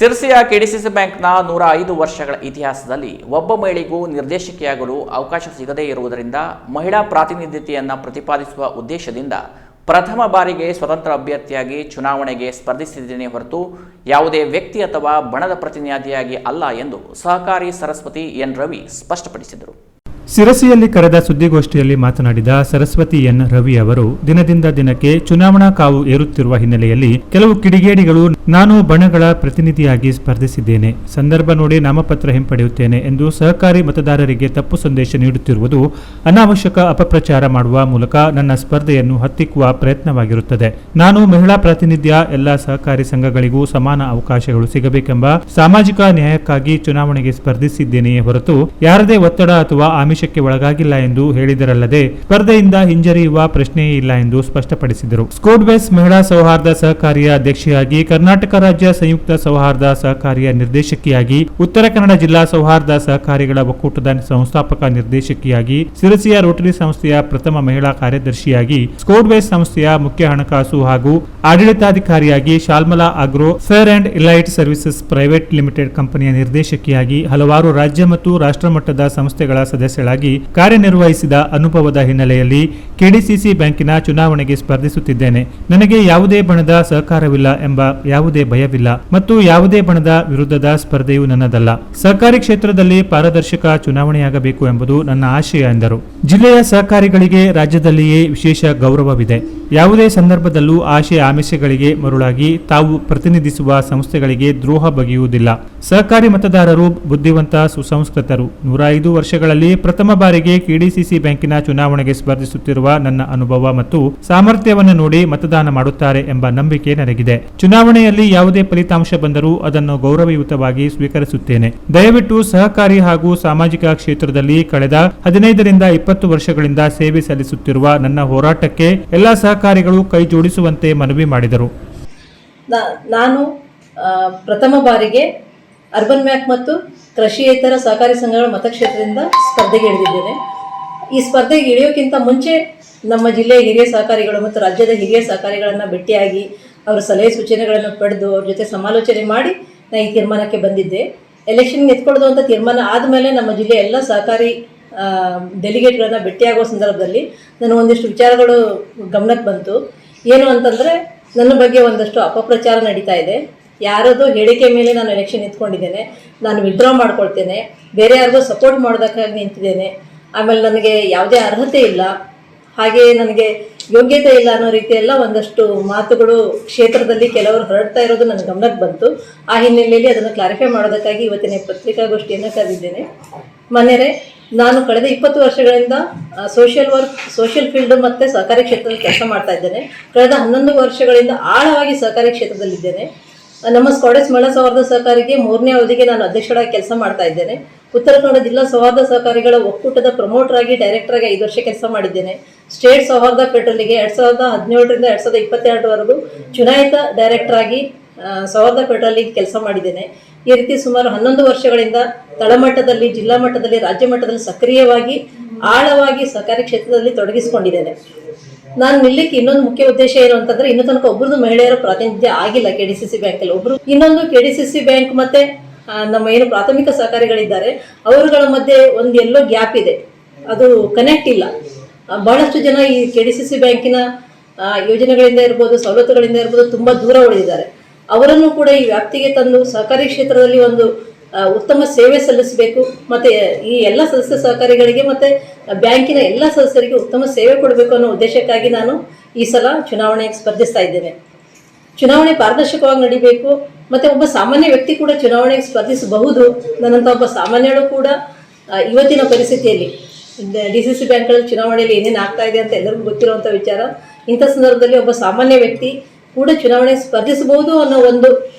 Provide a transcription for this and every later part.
ಸಿರ್ಸಿಯ KDCC ಬ್ಯಾಂಕ್ನ ನೂರ ಐದು ವರ್ಷಗಳ ಇತಿಹಾಸದಲ್ಲಿ ಒಬ್ಬ ಮಹಿಳೆಗೂ ನಿರ್ದೇಶಕಿಯಾಗಲು ಅವಕಾಶ ಸಿಗದೇ ಇರುವುದರಿಂದ ಮಹಿಳಾ ಪ್ರಾತಿನಿಧ್ಯತೆಯನ್ನು ಪ್ರತಿಪಾದಿಸುವ ಉದ್ದೇಶದಿಂದ ಪ್ರಥಮ ಬಾರಿಗೆ ಸ್ವತಂತ್ರ ಅಭ್ಯರ್ಥಿಯಾಗಿ ಚುನಾವಣೆಗೆ ಸ್ಪರ್ಧಿಸಿದ್ದೇನೆ ಹೊರತು ಯಾವುದೇ ವ್ಯಕ್ತಿ ಅಥವಾ ಬಣದ ಪ್ರತಿನಿಧಿಯಾಗಿ ಅಲ್ಲ ಎಂದು ಸಹಕಾರಿ ಸರಸ್ವತಿ ಎನ್ ರವಿ ಸ್ಪಷ್ಟಪಡಿಸಿದರು. ಸಿರಸಿಯಲ್ಲಿ ಕರೆದ ಸುದ್ದಿಗೋಷ್ಠಿಯಲ್ಲಿ ಮಾತನಾಡಿದ ಸರಸ್ವತಿ ಎನ್. ರವಿ ಅವರು, ದಿನದಿಂದ ದಿನಕ್ಕೆ ಚುನಾವಣಾ ಕಾವು ಏರುತ್ತಿರುವ ಹಿನ್ನೆಲೆಯಲ್ಲಿ ಕೆಲವು ಕಿಡಿಗೇಡಿಗಳು ನಾನು ಬಣಗಳ ಪ್ರತಿನಿಧಿಯಾಗಿ ಸ್ಪರ್ಧಿಸಿದ್ದೇನೆ. ಸಂದರ್ಭ ನೋಡಿ ನಾಮಪತ್ರ ಹಿಂಪಡೆಯುತ್ತೇನೆ ಎಂದು ಸಹಕಾರಿ ಮತದಾರರಿಗೆ ತಪ್ಪು ಸಂದೇಶ ನೀಡುತ್ತಿರುವುದು ಅನಾವಶ್ಯಕ ಅಪಪ್ರಚಾರ ಮಾಡುವ ಮೂಲಕ ನನ್ನ ಸ್ಪರ್ಧೆಯನ್ನು ಹತ್ತಿಕ್ಕುವ ಪ್ರಯತ್ನವಾಗಿರುತ್ತದೆ. ನಾನು ಮಹಿಳಾ ಪ್ರಾತಿನಿಧ್ಯ, ಎಲ್ಲ ಸಹಕಾರಿ ಸಂಘಗಳಿಗೂ ಸಮಾನ ಅವಕಾಶಗಳು ಸಿಗಬೇಕೆಂಬ ಸಾಮಾಜಿಕ ನ್ಯಾಯಕ್ಕಾಗಿ ಚುನಾವಣೆಗೆ ಸ್ಪರ್ಧಿಸಿದ್ದೇನೆಯೇ ಹೊರತು, ಯಾರದೇ ಒತ್ತಡ ಅಥವಾ ಆಮಿಷಕ್ಕೆ ಒಳಗಾಗಿಲ್ಲ ಎಂದು ಹೇಳಿದರಲ್ಲದೆ ಸ್ಪರ್ಧೆಯಿಂದ ಹಿಂಜರಿಯುವ ಪ್ರಶ್ನೆಯೇ ಇಲ್ಲ ಎಂದು ಸ್ಪಷ್ಟಪಡಿಸಿದರು. ಸ್ಕೋಡ್ ಬೇಸ್ ಮಹಿಳಾ ಸೌಹಾರ್ದ ಸಹಕಾರಿಯ ಅಧ್ಯಕ್ಷೆಯಾಗಿ ಕರ್ನಾಟಕ ರಾಜ್ಯ ಸಂಯುಕ್ತ ಸೌಹಾರ್ದ ಸಹಕಾರಿಯ ನಿರ್ದೇಶಕಿಯಾಗಿ, ಉತ್ತರ ಕನ್ನಡ ಜಿಲ್ಲಾ ಸೌಹಾರ್ದ ಸಹಕಾರಿಗಳ ಒಕ್ಕೂಟದ ಸಂಸ್ಥಾಪಕ ನಿರ್ದೇಶಕಿಯಾಗಿ, ಸಿರಸಿಯ ರೋಟರಿ ಸಂಸ್ಥೆಯ ಪ್ರಥಮ ಮಹಿಳಾ ಕಾರ್ಯದರ್ಶಿಯಾಗಿ ಸ್ಕೋಡ್ ಬೇಸ್ ಸಂಸ್ಥೆಯ ಮುಖ್ಯ ಹಣಕಾಸು ಹಾಗೂ ಆಡಳಿತಾಧಿಕಾರಿಯಾಗಿ Shalmala agro fair and elite services private limited ಕಂಪನಿಯ ನಿರ್ದೇಶಕಿಯಾಗಿ ಹಲವಾರು ರಾಜ್ಯ ಮತ್ತು ರಾಷ್ಟ್ರಮಟ್ಟದ ಸಂಸ್ಥೆಗಳ ಸಂಸ್ಥೆಗಳ ಸದಸ್ಯಳಾಗಿ ಕಾರ್ಯನಿರ್ವಹಿಸಿದ ಅನುಭವದ ಹಿನ್ನೆಲೆಯಲ್ಲಿ ಕೆಡಿಸಿಸಿ ಬ್ಯಾಂಕಿನ ಚುನಾವಣೆಗೆ ಸ್ಪರ್ಧಿಸುತ್ತಿದ್ದೇನೆ. ನನಗೆ ಯಾವುದೇ ಬಣದ ಸಹಕಾರವಿಲ್ಲ ಎಂಬ ಯಾವುದೇ ಭಯವಿಲ್ಲ ಮತ್ತು ಯಾವುದೇ ಬಣದ ವಿರುದ್ಧದ ಸ್ಪರ್ಧೆಯು ನನ್ನದಲ್ಲ. ಸಹಕಾರಿ ಕ್ಷೇತ್ರದಲ್ಲಿ ಪಾರದರ್ಶಕ ಚುನಾವಣೆಯಾಗಬೇಕು ಎಂಬುದು ನನ್ನ ಆಶಯ ಎಂದರು. ಜಿಲ್ಲೆಯ ಸಹಕಾರಿಗಳಿಗೆ ರಾಜ್ಯದಲ್ಲಿಯೇ ವಿಶೇಷ ಗೌರವವಿದೆ. ಯಾವುದೇ ಸಂದರ್ಭದಲ್ಲೂ ಆಶೆ ಆಮಿಷಗಳಿಗೆ ಮರುಳಾಗಿ ತಾವು ಪ್ರತಿನಿಧಿಸುವ ಸಂಸ್ಥೆಗಳಿಗೆ ದ್ರೋಹ ಬಗೆಯುವುದಿಲ್ಲ. ಸಹಕಾರಿ ಮತದಾರರು ಬುದ್ಧಿವಂತ ಸುಸಂಸ್ಕೃತರು. ನೂರ ಐದು ವರ್ಷಗಳಲ್ಲಿ ಪ್ರಥಮ ಬಾರಿಗೆ ಕೆಡಿಸಿಸಿ ಬ್ಯಾಂಕಿನ ಚುನಾವಣೆಗೆ ಸ್ಪರ್ಧಿಸುತ್ತಿರುವ ನನ್ನ ಅನುಭವ ಮತ್ತು ಸಾಮರ್ಥ್ಯವನ್ನು ನೋಡಿ ಮತದಾನ ಮಾಡುತ್ತಾರೆ ಎಂಬ ನಂಬಿಕೆ ನನಗಿದೆ. ಚುನಾವಣೆಯಲ್ಲಿ ಯಾವುದೇ ಫಲಿತಾಂಶ ಬಂದರೂ ಅದನ್ನು ಗೌರವಯುತವಾಗಿ ಸ್ವೀಕರಿಸುತ್ತೇನೆ. ದಯವಿಟ್ಟು ಸಹಕಾರಿ ಹಾಗೂ ಸಾಮಾಜಿಕ ಕ್ಷೇತ್ರದಲ್ಲಿ ಕಳೆದ ಹದಿನೈದರಿಂದ ಇಪ್ಪತ್ತು ವರ್ಷಗಳಿಂದ ಸೇವೆ ಸಲ್ಲಿಸುತ್ತಿರುವ ನನ್ನ ಹೋರಾಟಕ್ಕೆ ಎಲ್ಲಾ ಸಹಕಾರಿಗಳು ಕೈ ಜೋಡಿಸುವಂತೆ ಮನವಿ ಮಾಡಿದರು. ನಾನು ಪ್ರಥಮ ಬಾರಿಗೆ ಅರ್ಬನ್ ಮ್ಯಾಕ್ ಮತ್ತು ಕೃಷಿಯೇತರ ಸಹಕಾರಿ ಸಂಘಗಳ ಮತಕ್ಷೇತ್ರದಿಂದ ಸ್ಪರ್ಧೆಗೆ ಇಳಿದಿದ್ದೇನೆ. ಈ ಸ್ಪರ್ಧೆಗೆ ಇಳಿಯೋಕ್ಕಿಂತ ಮುಂಚೆ ನಮ್ಮ ಜಿಲ್ಲೆಯ ಹಿರಿಯ ಸಹಕಾರಿಗಳು ಮತ್ತು ರಾಜ್ಯದ ಹಿರಿಯ ಸಹಕಾರಿಗಳನ್ನು ಭೇಟಿಯಾಗಿ ಅವರ ಸಲಹೆ ಸೂಚನೆಗಳನ್ನು ಪಡೆದು ಅವ್ರ ಜೊತೆ ಸಮಾಲೋಚನೆ ಮಾಡಿ ನಾನು ಈ ತೀರ್ಮಾನಕ್ಕೆ ಬಂದಿದ್ದೆ. ಎಲೆಕ್ಷನ್ ಎತ್ಕೊಳ್ಳೋದು ಅಂತ ತೀರ್ಮಾನ ಆದಮೇಲೆ ನಮ್ಮ ಜಿಲ್ಲೆಯ ಎಲ್ಲ ಸಹಕಾರಿ ಡೆಲಿಗೇಟ್ಗಳನ್ನು ಭೇಟಿಯಾಗುವ ಸಂದರ್ಭದಲ್ಲಿ ನಾನು ಒಂದಿಷ್ಟು ವಿಚಾರಗಳು ಗಮನಕ್ಕೆ ಬಂತು. ಏನು ಅಂತಂದರೆ ನನ್ನ ಬಗ್ಗೆ ಒಂದಷ್ಟು ಅಪಪ್ರಚಾರ ನಡೀತಾ ಇದೆ. ಯಾರದೋ ಹೇಳಿಕೆ ಮೇಲೆ ನಾನು ಎಲೆಕ್ಷನ್ ನಿಂತ್ಕೊಂಡಿದ್ದೇನೆ ನಾನು ವಿಡ್ರಾ ಮಾಡ್ಕೊಳ್ತೇನೆ. ಬೇರೆ ಯಾರಿಗೋ ಸಪೋರ್ಟ್ ಮಾಡೋದಕ್ಕಾಗಿ ನಿಂತಿದ್ದೇನೆ. ಆಮೇಲೆ ನನಗೆ ಯಾವುದೇ ಅರ್ಹತೆ ಇಲ್ಲ. ಹಾಗೆ ನನಗೆ ಯೋಗ್ಯತೆ ಇಲ್ಲ ಅನ್ನೋ ರೀತಿಯೆಲ್ಲ ಒಂದಷ್ಟು ಮಾತುಗಳು ಕ್ಷೇತ್ರದಲ್ಲಿ ಕೆಲವರು ಹೊರಡ್ತಾ ಇರೋದು ನನ್ನ ಗಮನಕ್ಕೆ ಬಂತು. ಆ ಹಿನ್ನೆಲೆಯಲ್ಲಿ ಅದನ್ನು ಕ್ಲಾರಿಫೈ ಮಾಡೋದಕ್ಕಾಗಿ ಇವತ್ತಿನ ಪತ್ರಿಕಾಗೋಷ್ಠಿಯನ್ನು ಕರೆದಿದ್ದೇನೆ. ಮನೆಯರೆ, ನಾನು ಕಳೆದ ಇಪ್ಪತ್ತು ವರ್ಷಗಳಿಂದ ಸೋಷಿಯಲ್ ವರ್ಕ್ ಸೋಷಿಯಲ್ ಫೀಲ್ಡ್ ಮತ್ತು ಸಹಕಾರಿ ಕ್ಷೇತ್ರದಲ್ಲಿ ಕೆಲಸ ಮಾಡ್ತಾ ಇದ್ದೇನೆ. ಕಳೆದ ಹನ್ನೊಂದು ವರ್ಷಗಳಿಂದ ಆಳವಾಗಿ ಸಹಕಾರಿ ಕ್ಷೇತ್ರದಲ್ಲಿದ್ದೇನೆ. ನಮ್ಮ ಸ್ಕಾಡೆಸ್ ಮಹಿಳಾ ಸೌಹಾರ್ದ ಸಹಕಾರಿಗೆ ಮೂರನೇ ಅವಧಿಗೆ ನಾನು ಅಧ್ಯಕ್ಷರಾಗಿ ಕೆಲಸ ಮಾಡ್ತಾ ಇದ್ದೇನೆ. ಉತ್ತರ ಕನ್ನಡ ಜಿಲ್ಲಾ ಸೌಹಾರ್ದ ಸಹಕಾರಿಗಳ ಒಕ್ಕೂಟದ ಪ್ರಮೋಟರ್ ಆಗಿ ಡೈರೆಕ್ಟರ್ ಆಗಿ ಐದು ವರ್ಷ ಕೆಲಸ ಮಾಡಿದ್ದೇನೆ. ಸ್ಟೇಟ್ ಸೌಹಾರ್ದ ಪೆಟ್ರೋಲಿಗೆ ಎರಡ್ ಸಾವಿರದ ಹದಿನೇಳರಿಂದ ಎರಡ್ ಸಾವಿರದ ಇಪ್ಪತ್ತೆರಡರವರೆಗೂ ಚುನಾಯಿತ ಡೈರೆಕ್ಟರ್ ಆಗಿ ಸೌಹಾರ್ದ ಪೆಟ್ರೋಲಿಗೆ ಕೆಲಸ ಮಾಡಿದ್ದೇನೆ. ಈ ರೀತಿ ಸುಮಾರು ಹನ್ನೊಂದು ವರ್ಷಗಳಿಂದ ತಳಮಟ್ಟದಲ್ಲಿ, ಜಿಲ್ಲಾ ಮಟ್ಟದಲ್ಲಿ, ರಾಜ್ಯ ಮಟ್ಟದಲ್ಲಿ ಸಕ್ರಿಯವಾಗಿ, ಆಳವಾಗಿ ಸಹಕಾರಿ ಕ್ಷೇತ್ರದಲ್ಲಿ ತೊಡಗಿಸಿಕೊಂಡಿದ್ದೇನೆ. ನಾನು ನಿಲ್ಲಕ್ಕೆ ಇನ್ನೊಂದು ಮುಖ್ಯ ಉದ್ದೇಶ ಏನು ಅಂತಂದ್ರೆ, ಇನ್ನೂ ತನಕ ಒಬ್ಬರದು ಮಹಿಳೆಯರ ಪ್ರಾತಿನಿಧ್ಯ ಆಗಿಲ್ಲ ಕೆ ಡಿ ಸಿ ಸಿ ಬ್ಯಾಂಕಲ್ಲಿ ಒಬ್ರು ಇನ್ನೊಂದು K D C C bank ಮತ್ತೆ ನಮ್ಮ ಏನು ಪ್ರಾಥಮಿಕ ಸಹಕಾರಿಗಳಿದ್ದಾರೆ, ಅವರುಗಳ ಮಧ್ಯೆ ಒಂದು ಎಲ್ಲೋ ಗ್ಯಾಪ್ ಇದೆ. ಅದು ಕನೆಕ್ಟ್ ಇಲ್ಲ. ಬಹಳಷ್ಟು ಜನ ಈ ಕೆ ಡಿ ಸಿ ಸಿ ಬ್ಯಾಂಕಿನ ಯೋಜನೆಗಳಿಂದ ಇರ್ಬೋದು, ಸವಲತ್ತುಗಳಿಂದ ಇರ್ಬೋದು ತುಂಬಾ ದೂರ ಉಳಿದಿದ್ದಾರೆ. ಅವರನ್ನು ಕೂಡ ಈ ವ್ಯಾಪ್ತಿಗೆ ತಂದು ಸಹಕಾರಿ ಕ್ಷೇತ್ರದಲ್ಲಿ ಒಂದು ಉತ್ತಮ ಸೇವೆ ಸಲ್ಲಿಸಬೇಕು, ಮತ್ತೆ ಈ ಎಲ್ಲ ಸದಸ್ಯ ಸಹಕಾರಿಗಳಿಗೆ ಮತ್ತೆ ಬ್ಯಾಂಕಿನ ಎಲ್ಲ ಸದಸ್ಯರಿಗೆ ಉತ್ತಮ ಸೇವೆ ಕೊಡಬೇಕು ಅನ್ನೋ ಉದ್ದೇಶಕ್ಕಾಗಿ ನಾನು ಈ ಸಲ ಚುನಾವಣೆಗೆ ಸ್ಪರ್ಧಿಸ್ತಾ ಇದ್ದೇನೆ. ಚುನಾವಣೆ ಪಾರದರ್ಶಕವಾಗಿ ನಡಿಬೇಕು ಮತ್ತೆ ಒಬ್ಬ ಸಾಮಾನ್ಯ ವ್ಯಕ್ತಿ ಕೂಡ ಚುನಾವಣೆಗೆ ಸ್ಪರ್ಧಿಸಬಹುದು ನನ್ನಂತ ಒಬ್ಬ ಸಾಮಾನ್ಯಳು ಕೂಡ ಇವತ್ತಿನ ಪರಿಸ್ಥಿತಿಯಲ್ಲಿ ಡಿ ಸಿ ಸಿ ಬ್ಯಾಂಕ್ಗಳಲ್ಲಿ ಚುನಾವಣೆಯಲ್ಲಿ ಏನೇನು ಆಗ್ತಾ ಇದೆ ಅಂತ ಎಲ್ಲರಿಗೂ ಗೊತ್ತಿರುವಂಥ ವಿಚಾರ. ಇಂಥ ಸಂದರ್ಭದಲ್ಲಿ ಒಬ್ಬ ಸಾಮಾನ್ಯ ವ್ಯಕ್ತಿ ಕೂಡ ಚುನಾವಣೆಗೆ ಸ್ಪರ್ಧಿಸಬಹುದು ಅನ್ನೋ ಒಂದು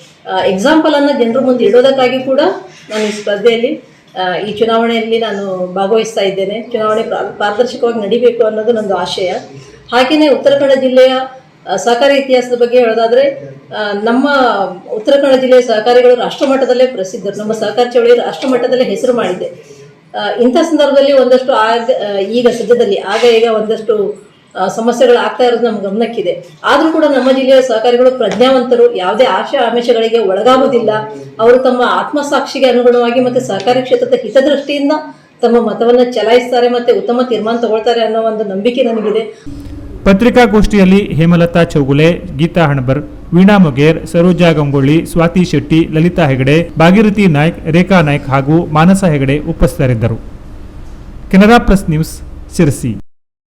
ಎಕ್ಸಾಂಪಲ್ ಅನ್ನ ಜನರ ಮುಂದೆ ಇಡೋದಕ್ಕಾಗಿ ಕೂಡ ನಾನು ಈ ಸ್ಪರ್ಧೆಯಲ್ಲಿ ಈ ಚುನಾವಣೆಯಲ್ಲಿ ನಾನು ಭಾಗವಹಿಸ್ತಾ ಇದ್ದೇನೆ. ಚುನಾವಣೆ ಪ್ರಾ- ಪಾರದರ್ಶಕವಾಗಿ ನಡಿಬೇಕು ಅನ್ನೋದು ನಂದು ಆಶಯ. ಹಾಗೆಯೇ ಉತ್ತರ ಕನ್ನಡ ಜಿಲ್ಲೆಯ ಸಹಕಾರಿ ಇತಿಹಾಸದ ಬಗ್ಗೆ ಹೇಳೋದಾದ್ರೆ ನಮ್ಮ ಉತ್ತರ ಕನ್ನಡ ಜಿಲ್ಲೆಯ ಸಹಕಾರಿಗಳು ರಾಷ್ಟ್ರ ಮಟ್ಟದಲ್ಲೇ ಪ್ರಸಿದ್ಧರು. ನಮ್ಮ ಸಹಕಾರ ಚಳವಳಿ ರಾಷ್ಟ್ರ ಮಟ್ಟದಲ್ಲೇ ಹೆಸರು ಮಾಡಿದೆ. ಇಂಥ ಸಂದರ್ಭದಲ್ಲಿ ಒಂದಷ್ಟು ಆಗ ಈಗ ಸದ್ಯದಲ್ಲಿ ಆಗ ಈಗ ಒಂದಷ್ಟು ಸಮಸ್ಯೆಗಳು ಆಗ್ತಾ ಇರೋದು ನಮ್ಮ ಗಮನಕ್ಕಿದೆ. ಆದರೂ ಕೂಡ ನಮ್ಮ ಜಿಲ್ಲೆಯ ಸಹಕಾರಿಗಳು ಪ್ರಜ್ಞಾವಂತರು. ಯಾವುದೇ ಆಶೆ ಆಮಿಷಗಳಿಗೆ ಒಳಗಾಗುವುದಿಲ್ಲ. ಅವರು ತಮ್ಮ ಆತ್ಮಸಾಕ್ಷಿಗೆ ಅನುಗುಣವಾಗಿ ಮತ್ತು ಸಹಕಾರಿ ಕ್ಷೇತ್ರದ ಹಿತದೃಷ್ಟಿಯಿಂದ ತಮ್ಮ ಮತವನ್ನು ಚಲಾಯಿಸ್ತಾರೆ ಮತ್ತು ಉತ್ತಮ ತೀರ್ಮಾನ ತಗೊಳ್ತಾರೆ ಅನ್ನೋ ಒಂದು ನಂಬಿಕೆ ನನಗಿದೆ ಪತ್ರಿಕಾಗೋಷ್ಠಿಯಲ್ಲಿ ಹೇಮಲತಾ ಚೌಗುಲೆ, ಗೀತಾ ಹಣಬರ್, ವೀಣಾ ಮೊಗೇರ್, ಸರೋಜಾ ಗಂಗೊಳ್ಳಿ, ಸ್ವಾತಿ ಶೆಟ್ಟಿ, ಲಲಿತಾ ಹೆಗಡೆ, ಭಾಗೀರಥಿ ನಾಯ್ಕ್, ರೇಖಾ ನಾಯ್ಕ್ ಹಾಗೂ ಮಾನಸ ಹೆಗಡೆ ಉಪಸ್ಥಿತರಿದ್ದರು. Canara press news, Sirsi.